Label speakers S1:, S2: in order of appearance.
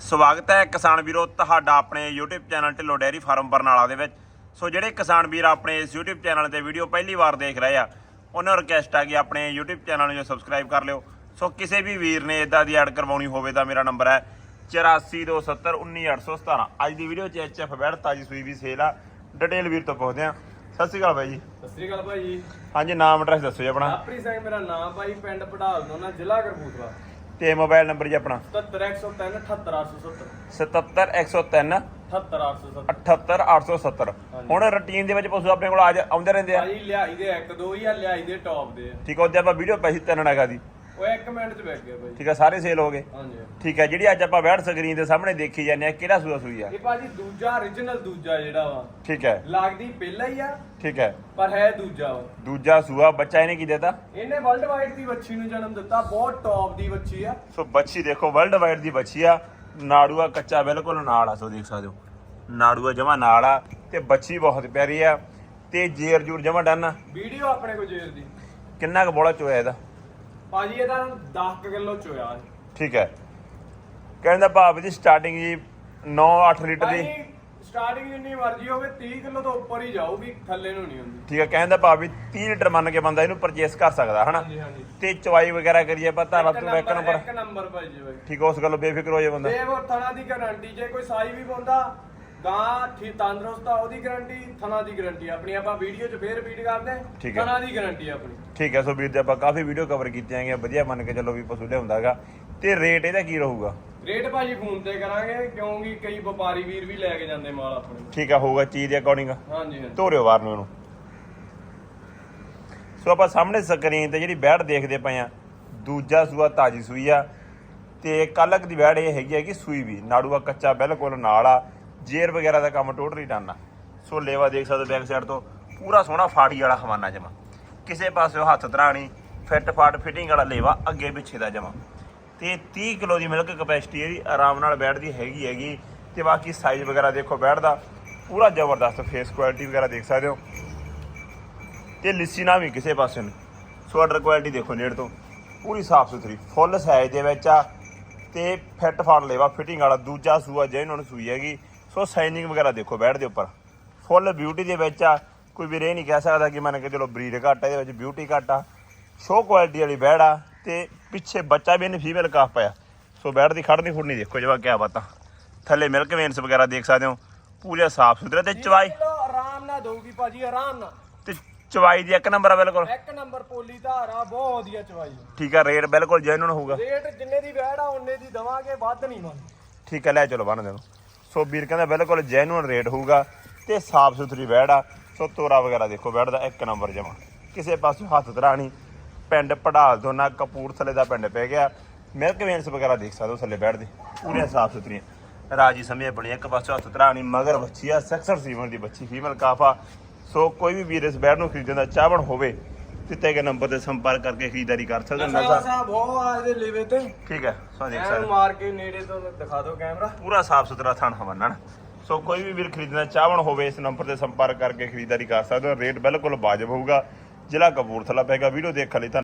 S1: ਸਵਾਗਤ ਹੈ ਕਿਸਾਨ ਵੀਰੋ ਤੁਹਾਡਾ ਆਪਣੇ YouTube channel Dhillon dairy farm Barnala ਦੇ ਵਿੱਚ। ਸੋ ਜਿਹੜੇ ਕਿਸਾਨ ਵੀਰ ਆਪਣੇ ਇਸ YouTube ਚੈਨਲ ਤੇ ਵੀਡੀਓ ਪਹਿਲੀ ਵਾਰ ਦੇਖ ਰਹੇ ਆ ਉਹਨਾਂ ਨੂੰ ਰਿਕਵੈਸਟ ਆ ਕਿ ਆਪਣੇ YouTube ਚੈਨਲ ਨੂੰ ਸਬਸਕ੍ਰਾਈਬ ਕਰ ਲਿਓ। ਸੋ ਕਿਸੇ ਵੀ ਵੀਰ ਨੇ ਇਦਾਂ ਦੀ ਐਡ ਕਰਵਾਉਣੀ ਹੋਵੇ ਤਾਂ ਮੇਰਾ ਨੰਬਰ ਹੈ 8427191817 ਅੱਜ ਦੀ ਵੀਡੀਓ ਚ ਐਚਐਫ ਬੈੜ ਤਾਜੀ ਸੂਈ ਵੀ ਸੇਲ ਆ। ਡਿਟੇਲ ਵੀਰ ਤੋਂ ਪੁੱਛਦੇ ਆ ਸਤਿ ਸ਼੍ਰੀ ਅਕਾਲ ਬਾਈ ਜੀ।
S2: ਸਤਿ ਸ੍ਰੀ ਅਕਾਲ ਭਾਈ ਜੀ।
S1: ਹਾਂਜੀ ਨਾਮ ਐਡਰੈਸ ਦੱਸੋ ਜੀ ਆਪਣਾ।
S2: ਆਪਰੀ ਸਿੰਘ ਮੇਰਾ ਨਾਮ ਭਾਈ ਪਿੰਡ ਪੜਾਲ ਦੋਨਾ ਜ਼ਿਲ੍ਹਾ ਕਰਬੂਤਵਾ
S1: ਤੇ ਮੋਬਾਈਲ ਨੰਬਰ ਜੀ ਆਪਣਾ?
S2: 73103 78870
S1: 77103
S2: 78870
S1: 78870 ਹੁਣ ਰੁਟੀਨ ਦੇ ਵਿੱਚ ਪਸ਼ੂ ਆਪਣੇ ਕੋਲ ਆਉਂਦੇ ਰਹਿੰਦੇ ਆ।
S2: ਭਾਈ ਲਿਆਈ ਦੇ ਇੱਕ ਦੋ ਹੀ ਆ ਲਿਆਈ ਦੇ ਟੌਪ ਦੇ ਆ।
S1: ਠੀਕ ਆ ਉਹਦੇ ਆਪਾਂ ਵੀਡੀਓ ਪੈਸੀ ਤਿੰਨ ਨਗਾ ਦੀ।
S2: ਉਹ ਇੱਕ ਮਿੰਟ ਚ ਵਿਕ ਗਏ ਭਾਈ
S1: ਠੀਕ ਆ ਸਾਰੇ ਸੇਲ ਹੋ ਗਏ।
S2: ਹਾਂਜੀ।
S1: ਠੀਕ ਹੈ ਜਿਹੜੀ ਅੱਜ ਆਪਾਂ ਬੈਠ ਸਕਰੀਨ ਦੇ ਸਾਹਮਣੇ ਦੇਖੀ ਜਾਂਦੇ ਆ ਕਿਹੜਾ ਸੂਆ ਸੂਈ ਆ?
S2: ਇਹ ਭਾਜੀ ਦੂਜਾ origignal ਦੂਜਾ ਜਿਹੜਾ ਵਾ।
S1: ਠੀਕ ਹੈ
S2: ਲੱਗਦੀ ਪਹਿਲਾ ਹੀ ਆ
S1: ਠੀਕ ਹੈ
S2: ਪਰ ਹੈ ਦੂਜਾ ਵਾ।
S1: ਦੂਜਾ ਸੂਆ ਬੱਚਾ ਇਹਨੇ ਕੀ ਦੇਤਾ?
S2: ਇਹਨੇ ਵਰਲਡ ਵਾਈਡ ਦੀ ਵੱਛੀ ਨੂੰ ਜਨਮ ਦਿੱਤਾ ਬਹੁਤ ਟੌਪ ਦੀ ਵੱਛੀ ਆ।
S1: ਸੋ ਬੱਚੀ ਦੇਖੋ ਵਰਲਡ ਵਾਈਡ ਦੀ ਬੱਚੀ ਆ। ਨਾੜੂਆ ਕੱਚਾ ਬਿਲਕੁਲ ਨਾਲ ਆ ਸੋ ਦੇਖ ਸਕਦੇ ਹੋ। ਨਾੜੂਆ ਜਮਾ ਨਾਲ ਆ ਤੇ ਬੱਚੀ ਬਹੁਤ ਪਿਆਰੀ ਆ ਤੇ ਜੇਰ ਜੂਰ ਜਮਾ ਡਨ ਆ।
S2: ਵੀਡੀਓ ਆਪਣੇ ਕੋਲ ਜੇਰ ਦੀ।
S1: ਕਿੰਨਾ ਕੁ ਬੋਲਾ ਚੋਇਆ ਇਹਦਾ?
S2: ਭਾਜੀ ਇਹਦਾ 10 ਕਿਲੋ ਚੋਇਆ
S1: ਠੀਕ ਹੈ। ਕਹਿੰਦਾ ਭਾਵ ਦੀ ਸਟਾਰਟਿੰਗ ਜੀ 9-8 ਲੀਟਰ ਦੀ।
S2: ਭਾਜੀ ਸਟਾਰਟਿੰਗ ਜਿੰਨੀ ਮਰਜ਼ੀ ਹੋਵੇ 30 ਕਿਲੋ ਤੋਂ ਉੱਪਰ ਹੀ ਜਾਊਗੀ ਥੱਲੇ ਨੂੰ ਨਹੀਂ ਹੁੰਦੀ।
S1: ਠੀਕ ਹੈ ਕਹਿੰਦਾ ਭਾਵ ਵੀ 30 ਲੀਟਰ ਮੰਨ ਕੇ ਬੰਦਾ ਇਹਨੂੰ ਪਰਚੇਸ ਕਰ ਸਕਦਾ ਹਨਾ?
S2: ਹਾਂਜੀ ਹਾਂਜੀ।
S1: ਤੇ ਚਵਾਈ ਵਗੈਰਾ ਕਰੀਏ ਆਪਾਂ ਧਾਰਾ ਤੋਂ ਇੱਕ ਨੰਬਰ
S2: ਇੱਕ ਨੰਬਰ ਭਾਈ ਜੀ ਬਾਈ।
S1: ਠੀਕ ਉਸ ਗੱਲੋਂ ਬੇਫਿਕਰ ਹੋ ਜਾਏ ਬੰਦਾ।
S2: ਉਹ ਥਣਾ ਦੀ ਗਾਰੰਟੀ ਜੇ ਕੋਈ ਸਾਈ ਵੀ ਪਾਉਂਦਾ ਗਾਂ ਠੀਕ ਤੰਦਰੁਸਤ ਆ ਉਹਦੀ ਗਾਰੰਟੀ ਥਣਾ ਦੀ ਗਾਰੰਟੀ ਆਪਣੀ। ਆਪਾਂ ਵੀਡੀਓ 'ਚ ਫੇਰ ਰਿਪੀਟ ਕਰਦੇ
S1: ਠੀਕ ਹੈ।
S2: ਥਣਾ ਦੀ ਗਾਰੰਟੀ ਆਪਣੀ।
S1: ਠੀਕ ਹੈ ਸੋ ਵੀਰ ਤੇ ਆਪਾਂ ਕਾਫੀ ਵੀਡੀਓ ਕਵਰ ਕੀਤੀਆਂ ਗਈਆਂ ਵਧੀਆ ਮੰਨ ਕੇ ਚੱਲੋ ਵੀ ਪਸ਼ੂ ਲਿਆਉਂਦਾਗਾ ਤੇ ਰੇਟ ਇਹਦਾ ਕੀ ਰਹੂਗਾ?
S2: ਰੇਟ ਭਾਜੀ ਫੋਨ ਤੇ ਕਰਾਂਗੇ ਕਿਉਂਕਿ ਕਈ ਵਪਾਰੀ ਵੀਰ ਵੀ ਲੈ ਕੇ ਜਾਂਦੇ ਮਾਲ ਆਪਣੇ।
S1: ਠੀਕ ਆ ਹੋਊਗਾ ਚੀਜ਼ ਦੇ ਅਕੋਰਡਿੰਗ
S2: ਹਾਂਜੀ ਹਾਂਜੀ।
S1: ਧੋਰਿਓ ਵਾਰ ਨੂੰ ਇਹਨੂੰ। ਸੋ ਆਪਾਂ ਸਾਹਮਣੇ ਸਕਰੀਨ ਤੇ ਜਿਹੜੀ ਬੈੜ ਦੇਖਦੇ ਪਏ ਆ ਦੂਜਾ ਸੂਆ ਤਾਜੀ ਸੂਈ ਆ ਤੇ ਕੱਲਕ ਦੀ ਬੈੜ ਇਹ ਹੈਗੀ ਆ ਕਿ ਸੂਈ ਵੀ ਨਾੜੂਆ ਕੱਚਾ ਬਿਲਕੁਲ ਨਾਲ ਆ। ਜੇਰ ਵਗੈਰਾ ਦਾ ਕੰਮ ਟੋਟਲੀ ਡਨ ਆ। ਸੋ ਲੇਵਾ ਦੇਖ ਸਕਦੇ ਬੈਕ ਸਾਈਡ ਤੋਂ। ਪੂਰਾ ਸੋਹਣਾ ਫਾੜੀ ਵਾਲਾ ਹਵਾਨਾ ਜਮਾ। ਕਿਸੇ ਪਾਸੇ ਹੱਥ ਧਰਾਣੀ ਫਿੱਟ ਫਾਟ ਫਿਟਿੰਗ ਵਾਲਾ ਲੇਵਾ ਅੱਗੇ ਪਿੱਛੇ ਦਾ ਜਮਾ। ਤੇ 30 ਕਿਲੋ ਦੀ ਮਿਲਕ ਕਪੈਸਿਟੀ ਇਹਦੀ ਆਰਾਮ ਨਾਲ ਬੈਠਦੀ ਹੈਗੀ ਹੈਗੀ। ਤੇ ਬਾਕੀ ਸਾਈਜ਼ ਵਗੈਰਾ ਦੇਖੋ ਬੈਠਦਾ। ਪੂਰਾ ਜ਼ਬਰਦਸਤ ਫੇਸ ਕੁਆਲਿਟੀ ਵਗੈਰਾ ਦੇਖ ਸਕਦੇ ਹੋ। ਤੇ ਲਿੱਸੀ ਨਾ ਵੀ ਕਿਸੇ ਪਾਸੇ ਨੂੰ। ਸੋ ਆਰਡਰ ਕੁਆਲਿਟੀ ਦੇਖੋ ਨੇੜ ਤੋਂ। ਪੂਰੀ ਸਾਫ਼ ਸੁਥਰੀ ਫੁੱਲ ਸਾਈਜ਼ ਦੇ ਵਿੱਚ ਆ। ਤੇ ਫਿੱਟ ਫਾੜ ਲੇਵਾ ਫਿਟਿੰਗ ਵਾਲਾ। ਦੂਜਾ ਸੂਆ ਜੈਨੂਨ ਸੂਈ ਹੈਗੀ। ਸੋ ਸਾਈਨਿੰਗ ਵਗੈਰਾ ਦੇਖੋ ਬੈਠ ਦੇ ਉੱਪਰ। ਫੁੱਲ ਬਿਊਟੀ ਦੇ ਵਿੱਚ ਆ। ਕੋਈ ਵੀਰ ਇਹ ਨਹੀਂ ਕਹਿ ਸਕਦਾ ਕਿ ਮੰਨ ਕੇ ਚਲੋ ਬਰੀਡ ਘੱਟ ਆ ਇਹਦੇ ਵਿੱਚ ਬਿਊਟੀ ਘੱਟ ਆ। ਸ਼ੋ ਕੁਆਲਿਟੀ ਵਾਲੀ ਬੈੜ ਆ ਤੇ ਪਿੱਛੇ ਬੱਚਾ ਵੀ ਇਹਨੇ ਫੀਮੇਲ ਕਾਫ ਪਾਇਆ। ਸੋ ਬੈੜ ਦੀ ਖੜਨੀ ਖੁੜਨੀ ਦੇਖੋ ਜਵਾ ਕਿਆ ਬਾਤਾਂ। ਥੱਲੇ ਮਿਲਕ ਵੇਨਸ ਵਗੈਰਾ ਦੇਖ ਸਕਦੇ ਹੋ। ਪੂਰੇ ਸਾਫ਼ ਸੁਥਰੇ ਤੇ ਚਵਾਈ।
S2: ਆਰਾਮ ਨਾਲ ਦਊਗੀ ਭਾਜੀ ਆਰਾਮ ਨਾਲ।
S1: ਤੇ ਚਵਾਈ ਦੀ ਇੱਕ ਨੰਬਰ ਆ ਬਿਲਕੁਲ।
S2: ਇੱਕ ਨੰਬਰ ਪੋਲੀ ਧਾਰਾ ਬਹੁਤ ਵਧੀਆ ਚਵਾਈ ਆ।
S1: ਠੀਕ ਆ ਰੇਟ ਬਿਲਕੁਲ ਜੈਨੂਨ ਹੋਊਗਾ।
S2: ਰੇਟ ਜਿੰਨੇ ਦੀ ਵੈੜ ਆ ਉਹਨੇ ਦੀ ਦਵਾਂਗੇ ਵੱਧ ਨਹੀਂ ਮੰਨ
S1: ਠੀਕ ਹੈ ਲੈ ਚਲੋ ਬੰਨ ਦੇਣੋ ਸੋ ਵੀਰ ਕਹਿੰਦਾ ਬਿਲਕੁਲ ਜੈਨੂਅਨ ਰੇਟ ਹੋਊਗਾ ਤੇ ਸਾਫ਼ ਸੁਥਰੀ ਬੈੜ ਆ। ਸੋ ਤੋਰਾ ਵਗੈਰਾ ਦੇਖੋ ਬੈੜ ਦਾ ਇੱਕ ਨੰਬਰ ਜਮਾ। ਕਿਸੇ ਪਾਸੇ ਹੱਥ ਧਰਾਣੀ ਪਿੰਡ ਪੜਾਲ ਤੋਂ ਨਾ ਕਪੂਰਥਲੇ ਦਾ ਪਿੰਡ ਪੈ ਗਿਆ। ਮਿਲਕ ਵੇਨਸ ਵਗੈਰਾ ਦੇਖ ਸਕਦੇ ਹੋ ਥੱਲੇ ਬੈੜ ਦੇ ਪੂਰੀਆਂ ਸਾਫ਼ ਸੁਥਰੀਆਂ। ਰਾਜੀ ਸਮੇਂ ਬਣੀ ਇੱਕ ਪਾਸੇ ਹੱਥ ਧਰਾਣੀ ਮਗਰ ਬੱਚੀ ਆ ਸੈਕਸਰ ਸੀਮਨ ਦੀ ਬੱਚੀ ਫੀਮੇਲ ਕਾਫਾ। ਸੋ ਕੋਈ ਵੀ ਵੀਰ ਇਸ ਬੈੜ ਨੂੰ ਖਰੀਦਣ ਦਾ ਚਾਹਵਣ ਹੋਵੇ ਦਿੱਤੇ ਗਏ ਨੰਬਰ ਤੇ ਸੰਪਰਕ ਕਰਕੇ ਖਰੀਦਦਾਰੀ ਕਰ ਸਕਦੇ ਹੋ
S2: ਨਸ਼ਾ ਸਾਹਿਬ ਬਹੁਤ ਆ ਇਹਦੇ ਲੇਵੇ ਤੇ।
S1: ਠੀਕ ਹੈ ਸੋ ਦੇਖ ਸਕਦੇ ਹੋ।
S2: ਮਾਰ ਕੇ ਨੇੜੇ ਤੋਂ ਦਿਖਾ ਦਿਓ ਕੈਮਰਾ।
S1: ਪੂਰਾ ਸਾਫ਼ ਸੁਥਰਾ ਥਣ ਹਵਨਣ ਸੋ ਕੋਈ ਵੀ ਵੀਰ ਖਰੀਦਣਾ ਚਾਹਵਣ ਹੋਵੇ ਇਸ ਨੰਬਰ ਤੇ ਸੰਪਰਕ ਕਰਕੇ ਖਰੀਦਦਾਰੀ ਕਰ ਸਕਦੇ ਹੋ। ਰੇਟ ਬਿਲਕੁਲ ਵਾਜਬ ਹੋਊਗਾ। ਜ਼ਿਲ੍ਹਾ ਕਪੂਰਥਲਾ ਪਏਗਾ। ਵੀਡੀਓ ਦੇਖਣ ਲਈ